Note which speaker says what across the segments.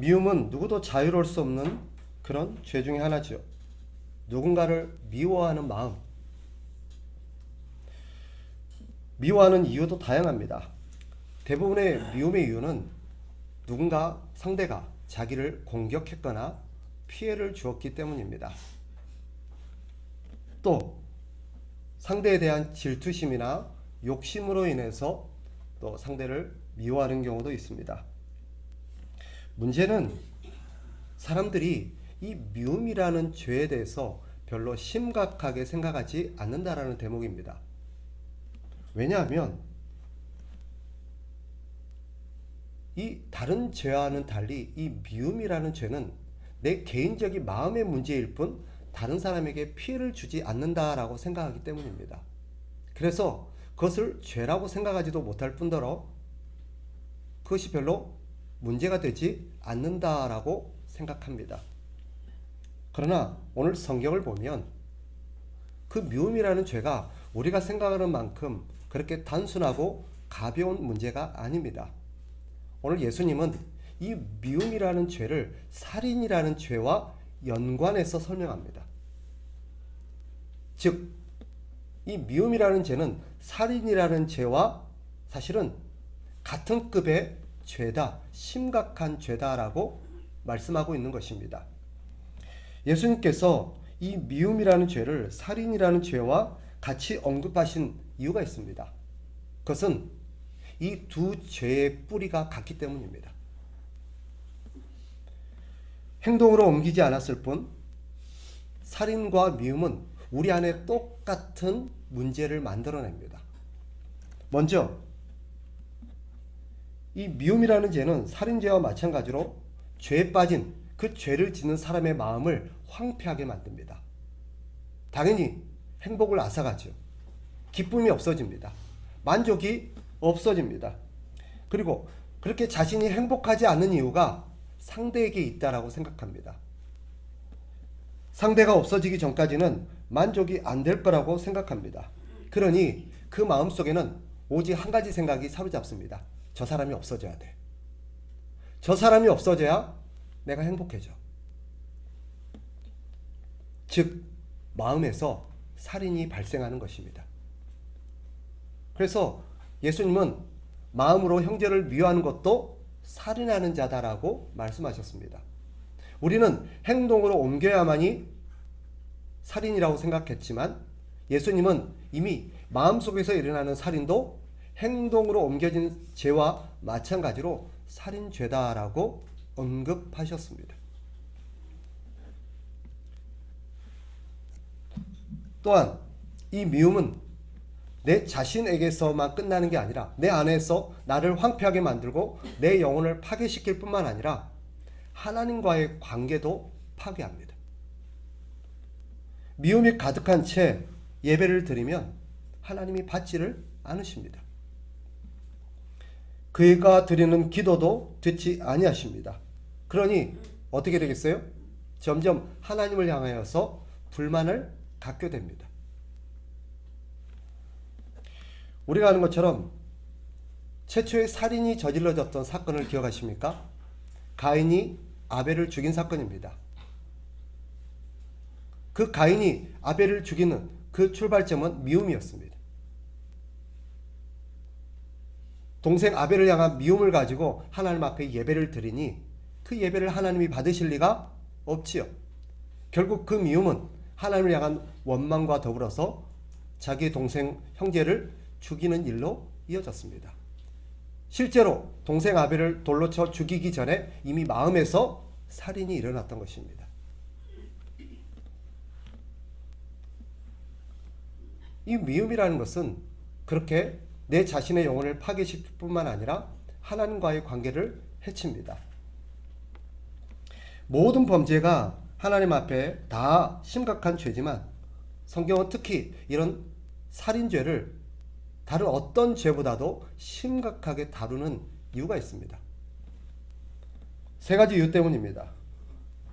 Speaker 1: 미움은 누구도 자유로울 수 없는 그런 죄 중에 하나죠. 누군가를 미워하는 마음. 미워하는 이유도 다양합니다. 대부분의 미움의 이유는 누군가 상대가 자기를 공격했거나 피해를 주었기 때문입니다. 또 상대에 대한 질투심이나 욕심으로 인해서 또 상대를 미워하는 경우도 있습니다. 문제는 사람들이 이 미움이라는 죄에 대해서 별로 심각하게 생각하지 않는다라는 대목입니다. 왜냐하면 이 다른 죄와는 달리 이 미움이라는 죄는 내 개인적인 마음의 문제일 뿐 다른 사람에게 피해를 주지 않는다라고 생각하기 때문입니다. 그래서 그것을 죄라고 생각하지도 못할 뿐더러 그것이 별로 문제가 되지 않는다라고 생각합니다. 그러나 오늘 성경을 보면 그 미움이라는 죄가 우리가 생각하는 만큼 그렇게 단순하고 가벼운 문제가 아닙니다. 오늘 예수님은 이 미움이라는 죄를 살인이라는 죄와 연관해서 설명합니다. 즉, 이 미움이라는 죄는 살인이라는 죄와 사실은 같은 급의 죄다, 심각한 죄다라고 말씀하고 있는 것입니다. 예수님께서 이 미움이라는 죄를 살인이라는 죄와 같이 언급하신 이유가 있습니다. 그것은 이 두 죄의 뿌리가 같기 때문입니다. 행동으로 옮기지 않았을 뿐 살인과 미움은 우리 안에 똑같은 문제를 만들어냅니다. 먼저 이 미움이라는 죄는 살인죄와 마찬가지로 죄에 빠진 그 죄를 짓는 사람의 마음을 황폐하게 만듭니다. 당연히 행복을 앗아가죠. 기쁨이 없어집니다. 만족이 없어집니다. 그리고 그렇게 자신이 행복하지 않는 이유가 상대에게 있다라고 생각합니다. 상대가 없어지기 전까지는 만족이 안 될 거라고 생각합니다. 그러니 그 마음속에는 오직 한 가지 생각이 사로잡습니다. 저 사람이 없어져야 돼. 저 사람이 없어져야 내가 행복해져. 즉, 마음에서 살인이 발생하는 것입니다. 그래서 예수님은 마음으로 형제를 미워하는 것도 살인하는 자다라고 말씀하셨습니다. 우리는 행동으로 옮겨야만이 살인이라고 생각했지만 예수님은 이미 마음속에서 일어나는 살인도 행동으로 옮겨진 죄와 마찬가지로 살인죄다라고 언급하셨습니다. 또한 이 미움은 내 자신에게서만 끝나는 게 아니라 내 안에서 나를 황폐하게 만들고 내 영혼을 파괴시킬 뿐만 아니라 하나님과의 관계도 파괴합니다. 미움이 가득한 채 예배를 드리면 하나님이 받지를 않으십니다. 그가 드리는 기도도 듣지 아니하십니다. 그러니 어떻게 되겠어요? 점점 하나님을 향하여서 불만을 갖게 됩니다. 우리가 아는 것처럼 최초의 살인이 저질러졌던 사건을 기억하십니까? 가인이 아벨을 죽인 사건입니다. 그 가인이 아벨을 죽이는 그 출발점은 미움이었습니다. 동생 아벨을 향한 미움을 가지고 하나님 앞에 예배를 드리니 그 예배를 하나님이 받으실 리가 없지요. 결국 그 미움은 하나님을 향한 원망과 더불어서 자기 동생 형제를 죽이는 일로 이어졌습니다. 실제로 동생 아벨을 돌로 쳐 죽이기 전에 이미 마음에서 살인이 일어났던 것입니다. 이 미움이라는 것은 그렇게 내 자신의 영혼을 파괴시킬 뿐만 아니라 하나님과의 관계를 해칩니다. 모든 범죄가 하나님 앞에 다 심각한 죄지만 성경은 특히 이런 살인죄를 다른 어떤 죄보다도 심각하게 다루는 이유가 있습니다. 세 가지 이유 때문입니다.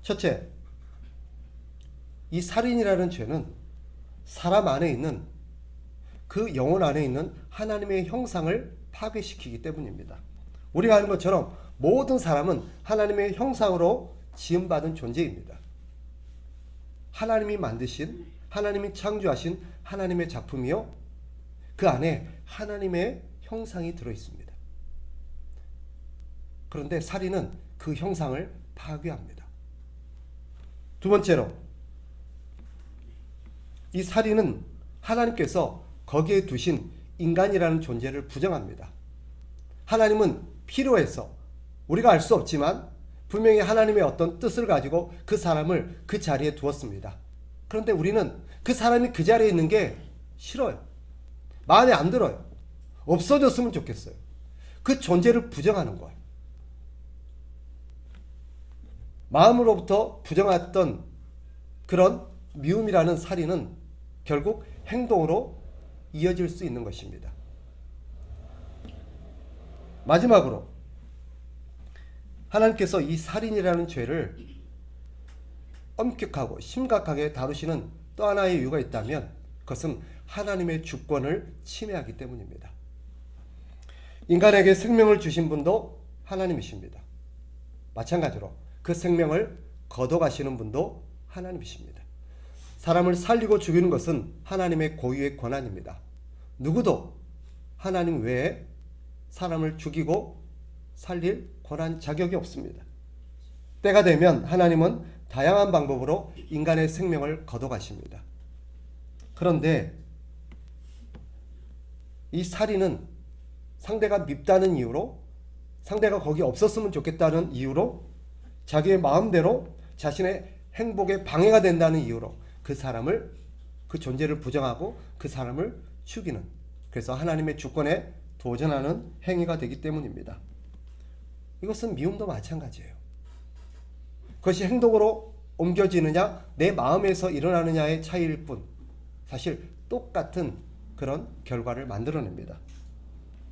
Speaker 1: 첫째, 이 살인이라는 죄는 사람 안에 있는 그 영혼 안에 있는 하나님의 형상을 파괴시키기 때문입니다. 우리가 아는 것처럼 모든 사람은 하나님의 형상으로 지음받은 존재입니다. 하나님이 만드신 하나님이 창조하신 하나님의 작품이요. 그 안에 하나님의 형상이 들어 있습니다. 그런데 살인은 그 형상을 파괴합니다. 두 번째로 이 살인은 하나님께서 거기에 두신 인간이라는 존재를 부정합니다. 하나님은 필요해서 우리가 알 수 없지만 분명히 하나님의 어떤 뜻을 가지고 그 사람을 그 자리에 두었습니다. 그런데 우리는 그 사람이 그 자리에 있는 게 싫어요. 마음에 안 들어요. 없어졌으면 좋겠어요. 그 존재를 부정하는 거예요. 마음으로부터 부정했던 그런 미움이라는 살인은 결국 행동으로 이어질 수 있는 것입니다. 마지막으로 하나님께서 이 살인이라는 죄를 엄격하고 심각하게 다루시는 또 하나의 이유가 있다면 그것은 하나님의 주권을 침해하기 때문입니다. 인간에게 생명을 주신 분도 하나님이십니다. 마찬가지로 그 생명을 걷어가시는 분도 하나님이십니다. 사람을 살리고 죽이는 것은 하나님의 고유의 권한입니다. 누구도 하나님 외에 사람을 죽이고 살릴 권한 자격이 없습니다. 때가 되면 하나님은 다양한 방법으로 인간의 생명을 걷어가십니다. 그런데 이 살인은 상대가 밉다는 이유로 상대가 거기 없었으면 좋겠다는 이유로 자기의 마음대로 자신의 행복에 방해가 된다는 이유로 그 사람을 그 존재를 부정하고 그 사람을 죽이는 그래서 하나님의 주권에 도전하는 행위가 되기 때문입니다. 이것은 미움도 마찬가지예요. 그것이 행동으로 옮겨지느냐 내 마음에서 일어나느냐의 차이일 뿐 사실 똑같은 그런 결과를 만들어냅니다.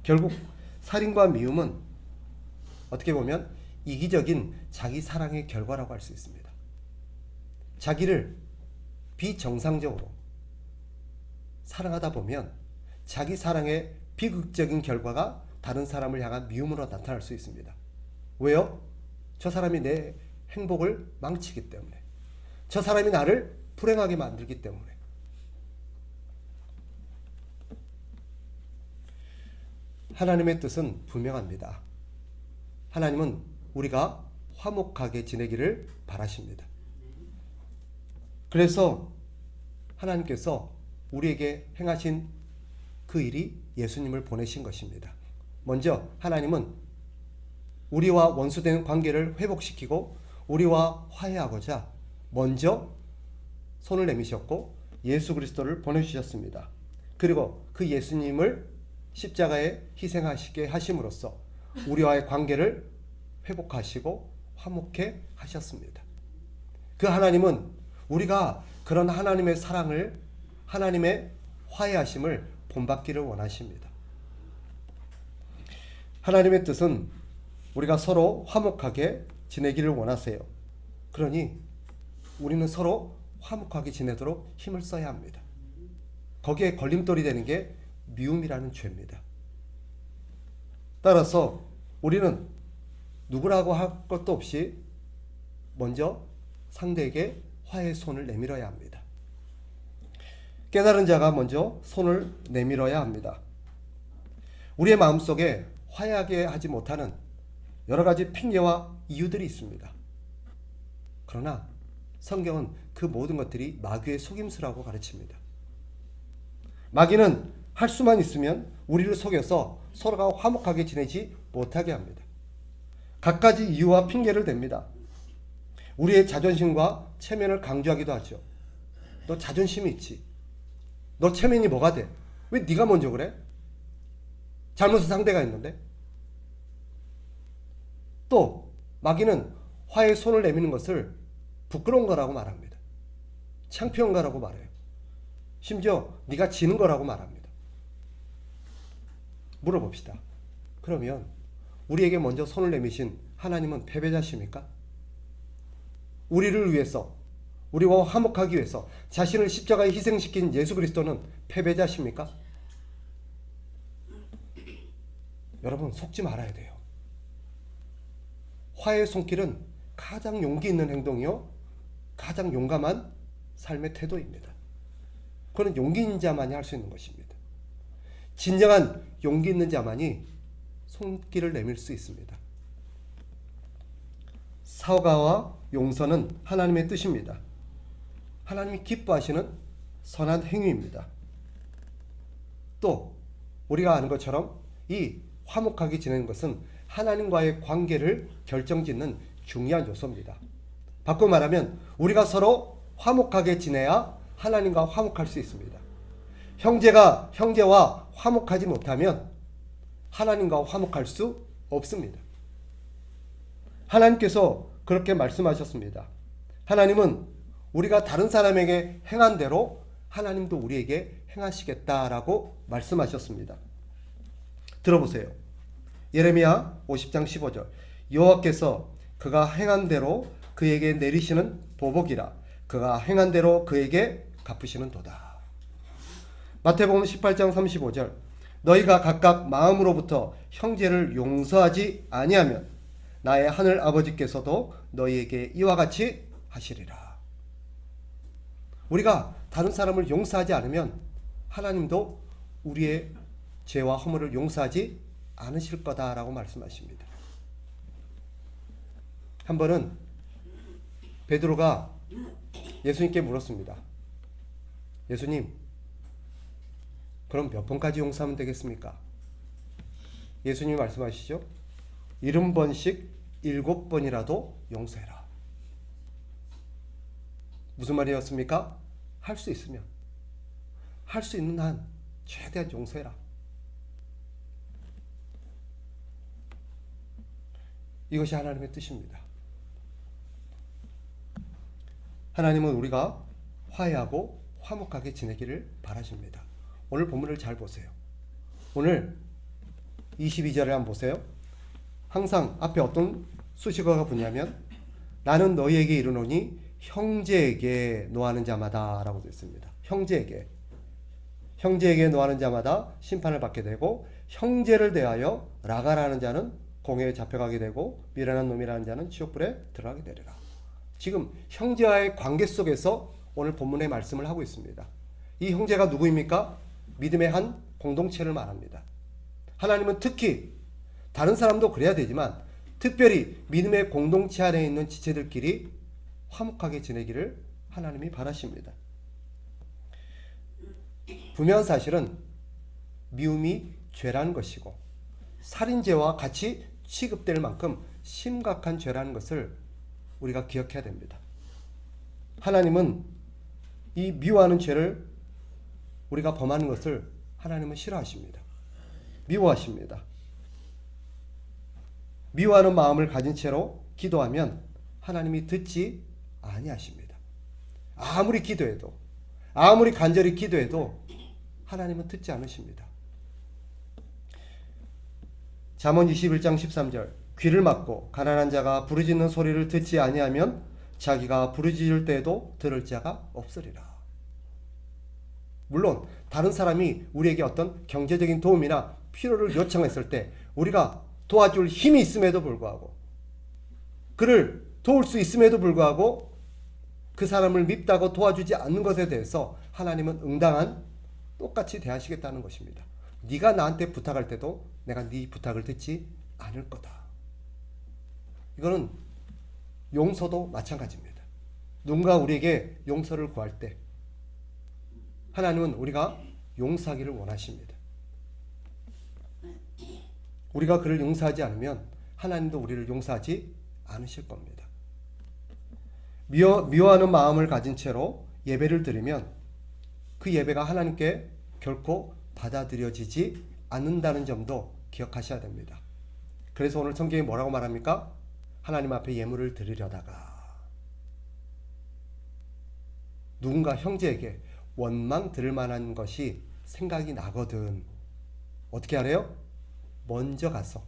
Speaker 1: 결국 살인과 미움은 어떻게 보면 이기적인 자기 사랑의 결과라고 할 수 있습니다. 자기를 비정상적으로 사랑하다 보면 자기 사랑의 비극적인 결과가 다른 사람을 향한 미움으로 나타날 수 있습니다. 왜요? 저 사람이 내 행복을 망치기 때문에. 저 사람이 나를 불행하게 만들기 때문에. 하나님의 뜻은 분명합니다. 하나님은 우리가 화목하게 지내기를 바라십니다. 그래서 하나님께서 우리에게 행하신 그 일이 예수님을 보내신 것입니다. 먼저 하나님은 우리와 원수된 관계를 회복시키고 우리와 화해하고자 먼저 손을 내미셨고 예수 그리스도를 보내주셨습니다. 그리고 그 예수님을 십자가에 희생하시게 하심으로써 우리와의 관계를 회복하시고 화목해 하셨습니다. 그 하나님은 우리가 그런 하나님의 사랑을 하나님의 화해하심을 본받기를 원하십니다. 하나님의 뜻은 우리가 서로 화목하게 지내기를 원하세요. 그러니 우리는 서로 화목하게 지내도록 힘을 써야 합니다. 거기에 걸림돌이 되는 게 미움이라는 죄입니다. 따라서 우리는 누구라고 할 것도 없이 먼저 상대에게 화해 손을 내밀어야 합니다. 깨달은 자가 먼저 손을 내밀어야 합니다. 우리의 마음속에 화해하게 하지 못하는 여러 가지 핑계와 이유들이 있습니다. 그러나 성경은 그 모든 것들이 마귀의 속임수라고 가르칩니다. 마귀는 할 수만 있으면 우리를 속여서 서로가 화목하게 지내지 못하게 합니다. 갖가지 이유와 핑계를 댑니다. 우리의 자존심과 체면을 강조하기도 하죠. 너 자존심이 있지. 너 체면이 뭐가 돼? 왜 네가 먼저 그래? 잘못한 상대가 있는데. 또 마귀는 화해 손을 내미는 것을 부끄러운 거라고 말합니다. 창피한 거라고 말해요. 심지어 네가 지는 거라고 말합니다. 물어봅시다. 그러면 우리에게 먼저 손을 내미신 하나님은 패배자십니까? 우리를 위해서 우리와 화목하기 위해서 자신을 십자가에 희생시킨 예수 그리스도는 패배자십니까? 여러분 속지 말아야 돼요. 화해의 손길은 가장 용기 있는 행동이요. 가장 용감한 삶의 태도입니다. 그는 용기 있는 자만이 할 수 있는 것입니다. 진정한 용기 있는 자만이 손길을 내밀 수 있습니다. 사과와 용서는 하나님의 뜻입니다. 하나님이 기뻐하시는 선한 행위입니다. 또 우리가 아는 것처럼 이 화목하게 지내는 것은 하나님과의 관계를 결정짓는 중요한 요소입니다. 바꿔 말하면 우리가 서로 화목하게 지내야 하나님과 화목할 수 있습니다. 형제가 형제와 화목하지 못하면 하나님과 화목할 수 없습니다. 하나님께서 그렇게 말씀하셨습니다. 하나님은 우리가 다른 사람에게 행한 대로 하나님도 우리에게 행하시겠다라고 말씀하셨습니다. 들어보세요. 예레미야 50장 15절. 여호와께서 그가 행한 대로 그에게 내리시는 보복이라 그가 행한 대로 그에게 갚으시는 도다. 마태복음 18장 35절. 너희가 각각 마음으로부터 형제를 용서하지 아니하면 나의 하늘 아버지께서도 너희에게 이와 같이 하시리라. 우리가 다른 사람을 용서하지 않으면 하나님도 우리의 죄와 허물을 용서하지 않으실 거다라고 말씀하십니다. 한 번은 베드로가 예수님께 물었습니다. 예수님, 그럼 몇 번까지 용서하면 되겠습니까? 예수님이 말씀하시죠. 일흔 번씩 일곱 번이라도 용서해라. 무슨 말이었습니까? 할 수 있으면 할 수 있는 한 최대한 용서해라. 이것이 하나님의 뜻입니다. 하나님은 우리가 화해하고 화목하게 지내기를 바라십니다. 오늘 본문을 잘 보세요. 오늘 22절을 한번 보세요. 항상 앞에 어떤 수식어가 붙냐면 나는 너희에게 이르노니 형제에게 노하는 자마다라고 되어 있습니다. 형제에게 형제에게 노하는 자마다 심판을 받게 되고 형제를 대하여 라가라는 자는 공회에 잡혀가게 되고 미련한 놈이라는 자는 지옥불에 들어가게 되리라. 지금 형제와의 관계 속에서 오늘 본문의 말씀을 하고 있습니다. 이 형제가 누구입니까? 믿음의 한 공동체를 말합니다. 하나님은 특히 다른 사람도 그래야 되지만 특별히 믿음의 공동체 안에 있는 지체들끼리 화목하게 지내기를 하나님이 바라십니다. 분명한 사실은 미움이 죄라는 것이고 살인죄와 같이 취급될 만큼 심각한 죄라는 것을 우리가 기억해야 됩니다. 하나님은 이 미워하는 죄를 우리가 범하는 것을 하나님은 싫어하십니다. 미워하십니다. 미워하는 마음을 가진 채로 기도하면 하나님이 듣지 아니하십니다. 아무리 기도해도 아무리 간절히 기도해도 하나님은 듣지 않으십니다. 잠언 21장 13절 귀를 막고 가난한 자가 부르짖는 소리를 듣지 아니하면 자기가 부르짖을 때에도 들을 자가 없으리라. 물론 다른 사람이 우리에게 어떤 경제적인 도움이나 필요를 요청했을 때 우리가 도와줄 힘이 있음에도 불구하고 그를 도울 수 있음에도 불구하고 그 사람을 밉다고 도와주지 않는 것에 대해서 하나님은 응당한 똑같이 대하시겠다는 것입니다. 네가 나한테 부탁할 때도 내가 네 부탁을 듣지 않을 거다. 이거는 용서도 마찬가지입니다. 누군가 우리에게 용서를 구할 때 하나님은 우리가 용서하기를 원하십니다. 우리가 그를 용서하지 않으면 하나님도 우리를 용서하지 않으실 겁니다. 미워, 미워하는 마음을 가진 채로 예배를 드리면 그 예배가 하나님께 결코 받아들여지지 않는다는 점도 기억하셔야 됩니다. 그래서 오늘 성경이 뭐라고 말합니까? 하나님 앞에 예물을 드리려다가 누군가 형제에게 원망 들을 만한 것이 생각이 나거든. 어떻게 하래요? 먼저 가서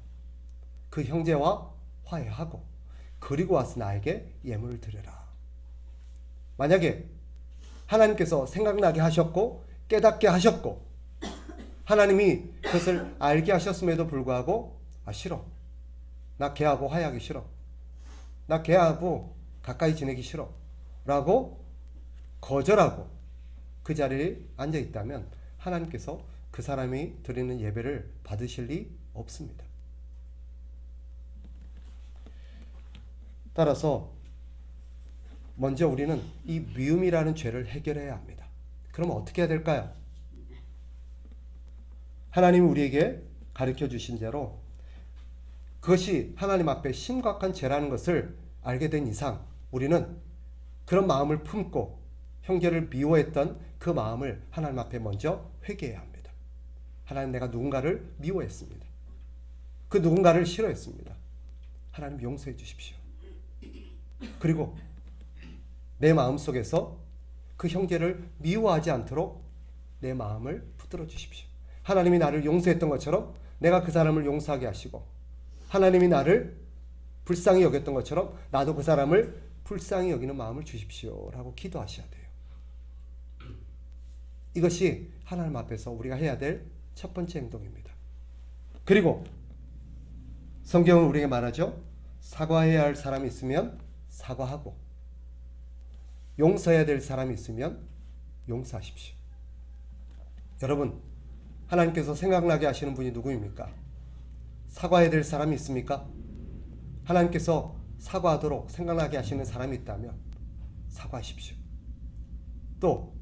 Speaker 1: 그 형제와 화해하고 그리고 와서 나에게 예물을 드려라. 만약에 하나님께서 생각나게 하셨고 깨닫게 하셨고 하나님이 그것을 알게 하셨음에도 불구하고 아 싫어. 나 걔하고 화해하기 싫어. 나 걔하고 가까이 지내기 싫어. 라고 거절하고 그 자리에 앉아 있다면 하나님께서 그 사람이 드리는 예배를 받으실 리 없습니다. 따라서 먼저 우리는 이 미움이라는 죄를 해결해야 합니다. 그럼 어떻게 해야 될까요? 하나님이 우리에게 가르쳐 주신 대로 그것이 하나님 앞에 심각한 죄라는 것을 알게 된 이상 우리는 그런 마음을 품고 형제를 미워했던 그 마음을 하나님 앞에 먼저 회개해야 합니다. 하나님 내가 누군가를 미워했습니다. 그 누군가를 싫어했습니다. 하나님 용서해 주십시오. 그리고 내 마음 속에서 그 형제를 미워하지 않도록 내 마음을 붙들어 주십시오. 하나님이 나를 용서했던 것처럼 내가 그 사람을 용서하게 하시고 하나님이 나를 불쌍히 여겼던 것처럼 나도 그 사람을 불쌍히 여기는 마음을 주십시오라고 기도하셔야 돼요. 이것이 하나님 앞에서 우리가 해야 될 첫 번째 행동입니다. 그리고 성경은 우리에게 말하죠. 사과해야 할 사람이 있으면 사과하고 용서해야 될 사람이 있으면 용서하십시오. 여러분, 하나님께서 생각나게 하시는 분이 누구입니까? 사과해야 될 사람이 있습니까? 하나님께서 사과하도록 생각나게 하시는 사람이 있다면 사과하십시오. 또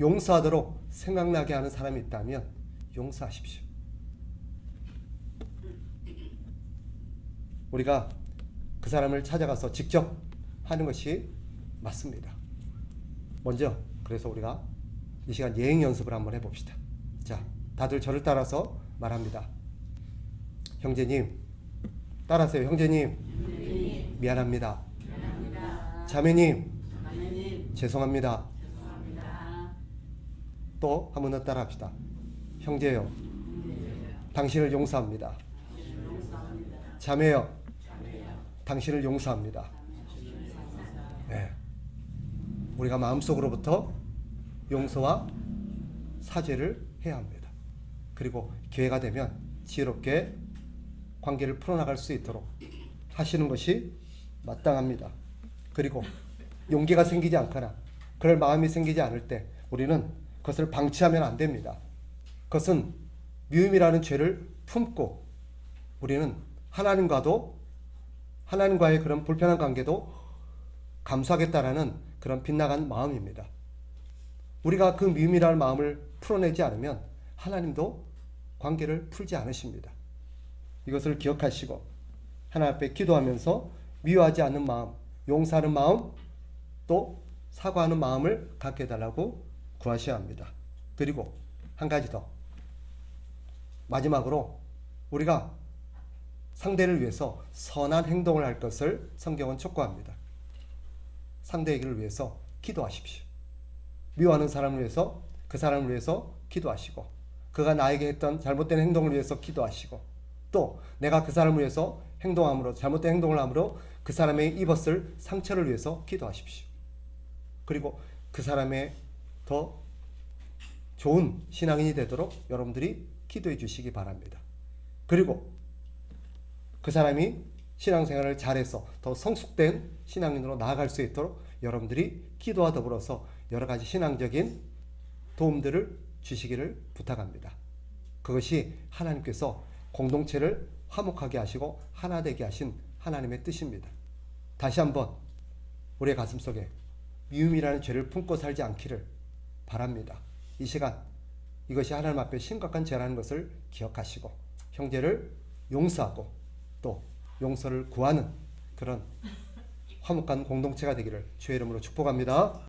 Speaker 1: 용서하도록 생각나게 하는 사람이 있다면 용서하십시오. 우리가 그 사람을 찾아가서 직접 하는 것이 맞습니다. 먼저 그래서 우리가 이 시간 예행 연습을 한번 해봅시다. 자, 다들 저를 따라서 말합니다. 형제님, 따라하세요. 형제님, 미안합니다. 자매님, 죄송합니다. 또 한 번 더 따라합시다. 형제요, 당신을 용서합니다. 자매요, 당신을 용서합니다. 네. 우리가 마음속으로부터 용서와 사죄를 해야 합니다. 그리고 기회가 되면 지혜롭게 관계를 풀어나갈 수 있도록 하시는 것이 마땅합니다. 그리고 용기가 생기지 않거나 그럴 마음이 생기지 않을 때 우리는 그것을 방치하면 안 됩니다. 그것은 미움이라는 죄를 품고 우리는 하나님과도 하나님과의 그런 불편한 관계도 감수하겠다라는 그런 빗나간 마음입니다. 우리가 그 미움이라는 마음을 풀어내지 않으면 하나님도 관계를 풀지 않으십니다. 이것을 기억하시고 하나님 앞에 기도하면서 미워하지 않는 마음, 용서하는 마음, 또 사과하는 마음을 갖게 해달라고 구하셔야 합니다. 그리고 한 가지 더 마지막으로 우리가 상대를 위해서 선한 행동을 할 것을 성경은 촉구합니다. 상대에게를 위해서 기도하십시오. 미워하는 사람을 위해서 그 사람을 위해서 기도하시고 그가 나에게 했던 잘못된 행동을 위해서 기도하시고 또 내가 그 사람을 위해서 행동함으로 잘못된 행동을 함으로 그 사람의 입었을 상처를 위해서 기도하십시오. 그리고 그 사람의 더 좋은 신앙인이 되도록 여러분들이 기도해 주시기 바랍니다. 그리고 그 사람이 신앙생활을 잘해서 더 성숙된 신앙인으로 나아갈 수 있도록 여러분들이 기도와 더불어서 여러 가지 신앙적인 도움들을 주시기를 부탁합니다. 그것이 하나님께서 공동체를 화목하게 하시고 하나 되게 하신 하나님의 뜻입니다. 다시 한번 우리의 가슴 속에 미움이라는 죄를 품고 살지 않기를 바랍니다. 이 시간 이것이 하나님 앞에 심각한 죄라는 것을 기억하시고 형제를 용서하고 또 용서를 구하는 그런 화목한 공동체가 되기를 주의 이름으로 축복합니다.